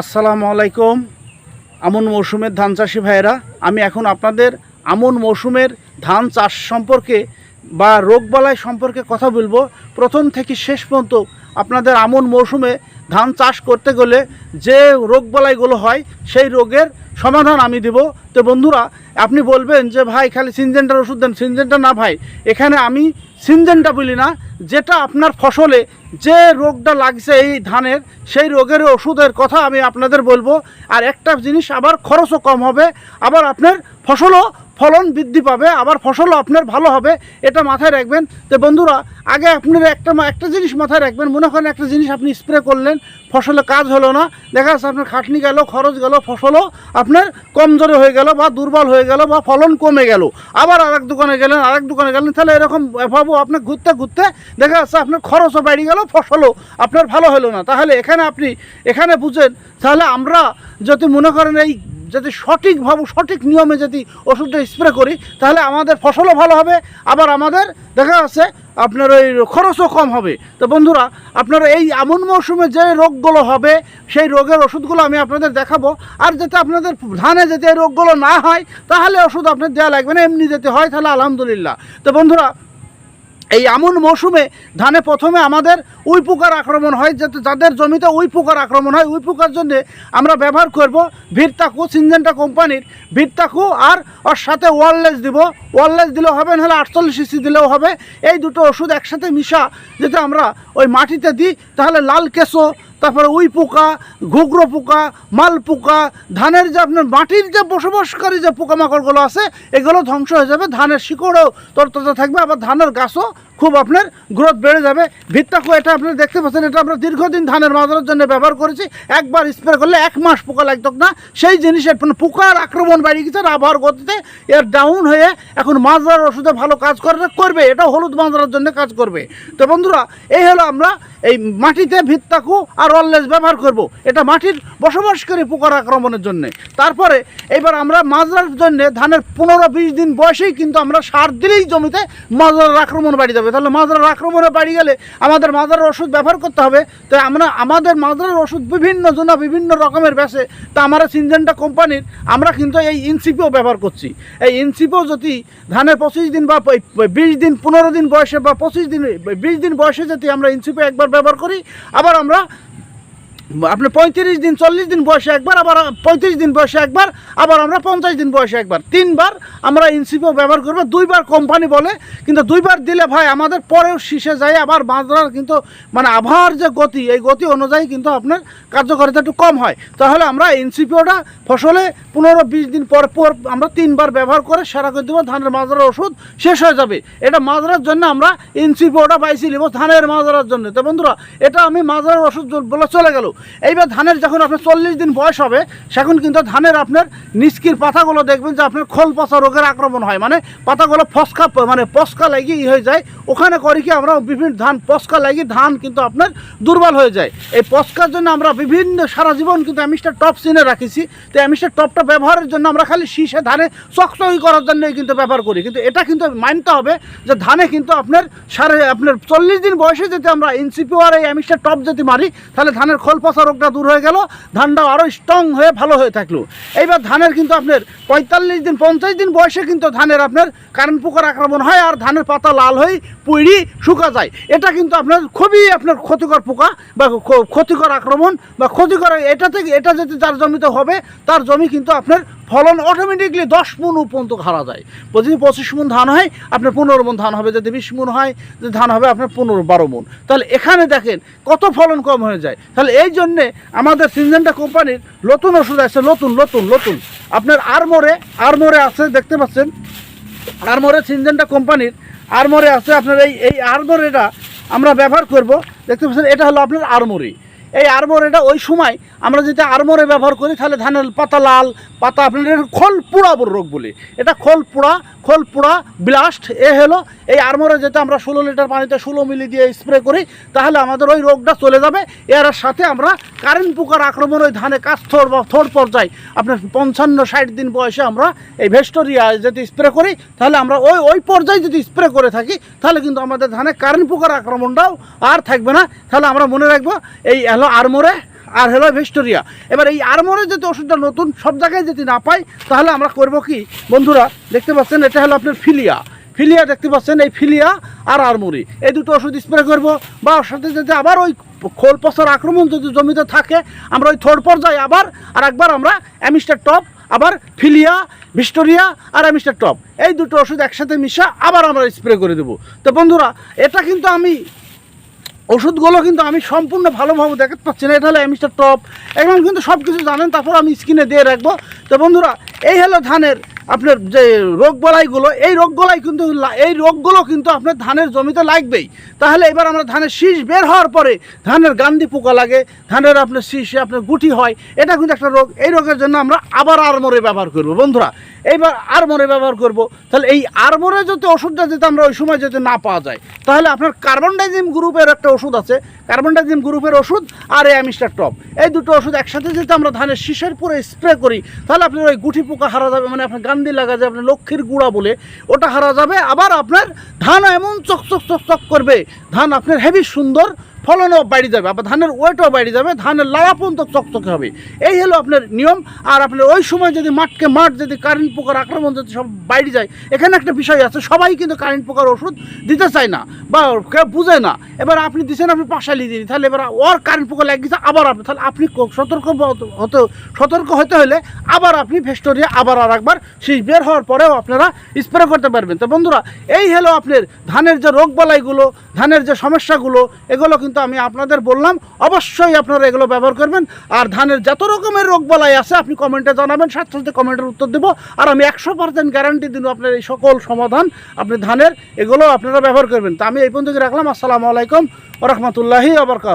আসসালামু আলাইকুম, আমন মৌসুমের ধান চাষি ভাইয়েরা। আমি এখন আপনাদের আমন মৌসুমের ধান চাষ সম্পর্কে বা রোগবালাই সম্পর্কে কথা বলব। প্রথম থেকে শেষ পর্যন্ত আপনাদের আমন মৌসুমে ধান চাষ করতে গেলে যে রোগবালাইগুলো হয়, সেই রোগের সমাধান আমি দেব। তো বন্ধুরা, আপনি বলবেন যে, ভাই, খালি সিনজেন্টার ওষুধ দেন। সিনজেন্টা না, ভাই, এখানে আমি সিনজেন্টা বলি না, যেটা আপনার ফসলে যে রোগটা লাগছে এই ধানের, সেই রোগের ওষুধের কথা আমি আপনাদের বলব। আর একটা জিনিস আবার খরচও কম হবে, আবার আপনার ফসলও ফলন বৃদ্ধি পাবে, আবার ফসলও আপনার ভালো হবে, এটা মাথায় রাখবেন। তো বন্ধুরা, আগে আপনার একটা একটা জিনিস মাথায় রাখবেন, মনে করেন একটা জিনিস আপনি স্প্রে করলেন, ফসলে কাজ হলো না, দেখা যাচ্ছে আপনার খাটনি গেল, খরচ গেল, ফসলও আপনার কমজোরে হয়ে গেল বা দুর্বল হয়ে গেল বা ফলন কমে গেল। আবার আরেক দোকানে গেলেন, আরেক দোকানে গেলেন, তাহলে এরকম ভাবো আপনার ঘুরতে ঘুরতে দেখা যাচ্ছে আপনার খরচও বেড়ে গেল ফসলও আপনার ভালো হলো না। তাহলে এখানে আপনি এখানে বুঝেন, তাহলে আমরা যদি মনে করেন এই যদি সঠিকভাবে সঠিক নিয়মে যদি ওষুধটা স্প্রে করি, তাহলে আমাদের ফসলও ভালো হবে, আবার আমাদের দেখা যাচ্ছে আপনার ওই খরচও কম হবে। তো বন্ধুরা, আপনারা এই এমন মৌসুমে যে রোগগুলো হবে, সেই রোগের ওষুধগুলো আমি আপনাদের দেখাবো। আর যাতে আপনাদের ধানে যাতে এই রোগগুলো না হয়, তাহলে ওষুধ আপনার দেওয়া লাগবে না, এমনি যেতে হয়, তাহলে আলহামদুলিল্লাহ। তো বন্ধুরা, এই এমন মৌসুমে ধানে প্রথমে আমাদের উই পোকার আক্রমণ হয় যাতে যাদের জমিতে উই পোকার আক্রমণ হয় উই পোকার জন্য আমরা ব্যবহার করব ভিরতাকু সিনজেন্টা কোম্পানির ভিরতাকু আর ওর সাথে ওয়ারলেস দিব। ওয়ারলেস দিলেও হবে, নাহলে আটচল্লিশ সিসি দিলেও হবে। এই দুটো ওষুধ একসাথে মিশা যদি আমরা ওই মাটিতে দিই, তাহলে লাল কেঁচো, তারপরে উই পোকা ঘুগরো পোকা, মাল পোকা, ধানের যে আপনার মাটির যে বসবাসকারী যে পোকামাকড়গুলো আছে, এগুলো ধ্বংস হয়ে যাবে, ধানের শিকড়ও তরতাজা থাকবে, আবার ধানের গাছও খুব আপনার গ্রোথ বেড়ে যাবে। ভিত্তাকু এটা আপনি দেখতে পাচ্ছেন, এটা আমরা দীর্ঘদিন ধানের মাজারের জন্য ব্যবহার করেছি। একবার স্প্রে করলে এক মাস পোকা লাগতো না। সেই জিনিসের পোকার আক্রমণ বাড়িয়ে গেছে আবহাওয়ার গতিতে এর ডাউন হয়ে এখন মাছরার ওষুধে ভালো কাজ করে করবে। এটা হলুদ মাছরার জন্য কাজ করবে। তো বন্ধুরা, এই হলো আমরা এই মাটিতে ভিত্তাকু আর অললেস ব্যবহার করব। এটা মাটির বসবাসকারী পোকার আক্রমণের জন্য। তারপরে এবার আমরা মাজরার জন্য ধানের পনেরো বিশ দিন বয়সেই কিন্তু আমরা সার দিলেই জমিতে মাজরার আক্রমণ বাড়ি যাবে তাহলে মাজরার আক্রমণে বাড়ি গেলে আমাদের মাজরার ওষুধ ব্যবহার করতে হবে। তো আমরা, আমাদের মাজরার ওষুধ বিভিন্ন জনা বিভিন্ন রকমের ব্যাসে, তা আমরা সিনজেন্টা কোম্পানির, আমরা কিন্তু এই ইনসিপিও ব্যবহার করছি। এই ইনসিপিও যদি ধানের পঁচিশ দিন বা বিশ দিন, পনেরো দিন বয়সে বা পঁচিশ দিন, বিশ দিন বয়সে যদি আমরা ইনসিপিও একবার ব্যবহার করি, আবার আমরা আপনি পঁয়ত্রিশ দিন, চল্লিশ দিন বয়সে একবার, আবার পঁয়ত্রিশ দিন বয়সে একবার, আবার আমরা পঞ্চাশ দিন বয়সে একবার। তিনবার আমরা ইনসিপিও ব্যবহার করব, দুইবার কোম্পানি বলে, কিন্তু দুইবার দিলে ভাই আমাদের পরেও শীষে যায়, আবার বাঁধরার কিন্তু মানে আবহাওয়ার যে গতি, এই গতি অনুযায়ী কিন্তু আপনার কার্যকারিতা একটু কম হয়। তাহলে আমরা ইনসিপিওটা ফসলে পনেরো বিশ দিন পর পর আমরা তিনবার ব্যবহার করে সেরা করে দেবো, ধানের মাজরার ওষুধ শেষ হয়ে যাবে। এটা মাজরার জন্য আমরা ইনসিপিওটা পাইছি নিব ধানের মাজরার জন্য। তো বন্ধুরা, এটা আমি মাজরার ওষুধ বলে চলে গেল। এইবার ধানের যখন আপনার চল্লিশ দিন বয়স হবে, সেখন কিন্তু ধানের আপনার নিষ্কির পাতাগুলো দেখবেন যে আপনার খোল পচা রোগের আক্রমণ হয়। মানে পাতাগুলো ফসকা মানে পস্কা লাগিয়ে ই হয়ে যায়। ওখানে করি কি আমরা বিভিন্ন ধান পস্কা লাগিয়ে ধান কিন্তু আপনার দুর্বল হয়ে যায়। এই পস্কার জন্য আমরা বিভিন্ন সারা জীবন কিন্তু অ্যামিস্টার টপ চিনে রাখিছি। তো অ্যামিস্টার টপটা ব্যবহারের জন্য আমরা খালি শীষে ধানে চকচকি করার জন্যই কিন্তু ব্যবহার করি। কিন্তু এটা কিন্তু মানতে হবে যে ধানে কিন্তু আপনার সাড়ে, আপনার চল্লিশ দিন বয়সে যদি আমরা ইনসিপিও আর এই অ্যামিস্টার টপ যদি মারি, তাহলে ধানের খোল পচা রোগটা দূর হয়ে গেল, ধানটাও আরও স্ট্রং হয়ে ভালো হয়ে থাকল। এইবার ধানের কিন্তু আপনার পঁয়তাল্লিশ দিন, পঞ্চাশ দিন বয়সে কিন্তু ধানের আপনার কারেন্ট পোকার আক্রমণ হয় আর ধানের পাতা লাল হয়ে পুড়ি শুকা যায়। এটা কিন্তু আপনার খুবই আপনার ক্ষতিকর পোকা বা ক্ষতিকর আক্রমণ বা ক্ষতিকর এটা থেকে এটা যদি যার জমিতে হবে, তার জমি কিন্তু আপনার ফলন অটোমেটিকলি দশ মন পর্যন্ত খারা যায়। যদি পঁচিশ মন ধান হয়, আপনার পনেরো মন ধান হবে, যদি বিশ মন হয় ধান হবে আপনার পনেরো বারো মন। তাহলে এখানে দেখেন কত ফলন কম হয়ে যায়। তাহলে এই জন্যে আমাদের সিনজেন্টা কোম্পানির নতুন ওষুধ আছে, নতুন নতুন নতুন। আপনার আরমোরে আরমোরে আছে, দেখতে পাচ্ছেন? আরমোরে সিনজেন্টা কোম্পানির আরমোরে আছে, আপনার এই এই আরমোরেটা আমরা ব্যবহার করব। দেখতে পাচ্ছেন, এটা হলো আপনার আরমোরি। এই আরমোরেটা ওই সময় আমরা যদি আরমোরে ব্যবহার করি, তাহলে ধানের পাতা লাল, পাতা আপনার খোল পোড়া রোগ বলি। এটা খোল পোড়া খোল পোড়া ব্লাস্ট এ হলো এই আরমোরে যেটা আমরা ষোলো লিটার পানিতে ষোলো মিলি দিয়ে স্প্রে করি, তাহলে আমাদের ওই রোগটা চলে যাবে। এর সাথে আমরা কারেন্ট পোকার আক্রমণ ওই ধানে কাস্থর বা থোর পর্যায়ে, আপনার পঞ্চান্ন ষাট দিন বয়সে আমরা এই ভেস্টোরিয়া যদি স্প্রে করি, তাহলে আমরা ওই ওই পর্যায়ে যদি স্প্রে করে থাকি, তাহলে কিন্তু আমাদের ধানে কারেন্ট পোকার আক্রমণটাও আর থাকবে না। তাহলে আমরা মনে রাখব, এই হলো আরমোরে আর হলো ভিক্টোরিয়া। এবার এই আরমোরে যদি ওষুধটা নতুন সব জায়গায় যদি না পাই, তাহলে আমরা করব কি? বন্ধুরা, দেখতে পাচ্ছেন, এটা হলো আপনার ফিলিয়া। ফিলিয়া দেখতে পাচ্ছেন, এই ফিলিয়া আর আরমুরি। এই দুটো ওষুধ স্প্রে করব বা ওর সাথে যদি আবার ওই খোল পচার আক্রমণ যদি জমিতে থাকে, আমরা ওই থর্ড পর্যায়ে আবার আর একবার আমরা অ্যামিস্টার টপ, আবার ফিলিয়া, ভিক্টোরিয়া আর অ্যামিস্টার টপ। এই দুটো ওষুধ একসাথে মিশা আবার আমরা স্প্রে করে দেবো। তো বন্ধুরা, এটা কিন্তু আমি ওষুধগুলো কিন্তু আমি সম্পূর্ণ ভালোভাবে দেখাতে পাচ্ছি না। এটা হলো এমিস্টার টপ। এখন কিন্তু সব কিছু জানেন, তারপর আমি স্ক্রিনে দিয়ে রাখব। তো বন্ধুরা, এই হলো ধানের আপনার যে রোগ বলাইগুলো, এই রোগগুলাই কিন্তু এই রোগগুলো কিন্তু আপনার ধানের জমিতে লাগবেই। তাহলে এবার আমরা ধানের শীষ বের হওয়ার পরে ধানের গান্ধি পোকা লাগে, ধানের আপনার শীষে আপনার গুটি হয়, এটা কিন্তু একটা রোগ। এই রোগের জন্য আমরা আবার আরমোরে ব্যবহার করব। বন্ধুরা, এইবার আরমোরে ব্যবহার করব। তাহলে এই আরমোরে যদি ওষুধটা যদি আমরা ওই সময় যদি না পাওয়া যায়, তাহলে আপনার কার্বনডাইজিম গ্রুপের একটা ওষুধ আছে। কার্বনডাইজিম গ্রুপের ওষুধ আর অ্যামিস্টার টপ। এই দুটো ওষুধ একসাথে যদি আমরা ধানের শীষের পরে স্প্রে করি, তাহলে আপনার ওই গুটি পোকা হারা যাবে মানে আপনার গান্ধী লাগা যাবে আপনার লক্ষ্মীর গুঁড়া বলে। ওটা হারা যাবে, আবার আপনার ধান এমন চকচক চকচক চক চক করবে। ধান আপনার হেভি সুন্দর ফলনও বাড়ি যাবে, আবার ধানের ওয়েটও বাড়ি যাবে, ধানের লায়া পর্যন্ত চকচকে হবে। এই হলো আপনার নিয়ম, আর আপনার ওই সময় যদি মাঠকে মাঠ, যদি কারেন্ট পোকার আক্রমণ যদি সব বাইরে যায়, এখানে একটা বিষয় আছে, সবাই কিন্তু কারেন্ট পোকার ওষুধ দিতে চায় না, বা কেউ বুঝে না। এবার আপনি দিচ্ছেন আপনি পাশালি দিন তাহলে এবার ওর কারেন্ট পোকা লাগিয়েছে আবার আপনি, তাহলে আপনি সতর্ক হতে সতর্ক হতে হলে আবার আপনি ভেস্টোরিয়া আবার আর একবার শীষ বের হওয়ার পরেও আপনারা স্প্রে করতে পারবেন। তো বন্ধুরা, এই হলো আপনার ধানের যে রোগবালাইগুলো ধানের যে সমস্যাগুলো, এগুলো কিন্তু আমি আপনাদের বললাম, অবশ্যই আপনারা এগুলো ব্যবহার করবেন। আর ধানের যত রকমের রোগ বলাই আছে, আপনি কমেন্টে জানাবেন, সাথে সাথে কমেন্টের উত্তর দেবো। আর আমি একশো পার্সেন্ট গ্যারান্টি দিন আপনার এই সকল সমাধান, আপনি ধানের এগুলো আপনারা ব্যবহার করবেন। তো আমি এই পর্যন্ত রাখলাম। আসসালামু আলাইকুম রহমতুল্লাহি আবরকাত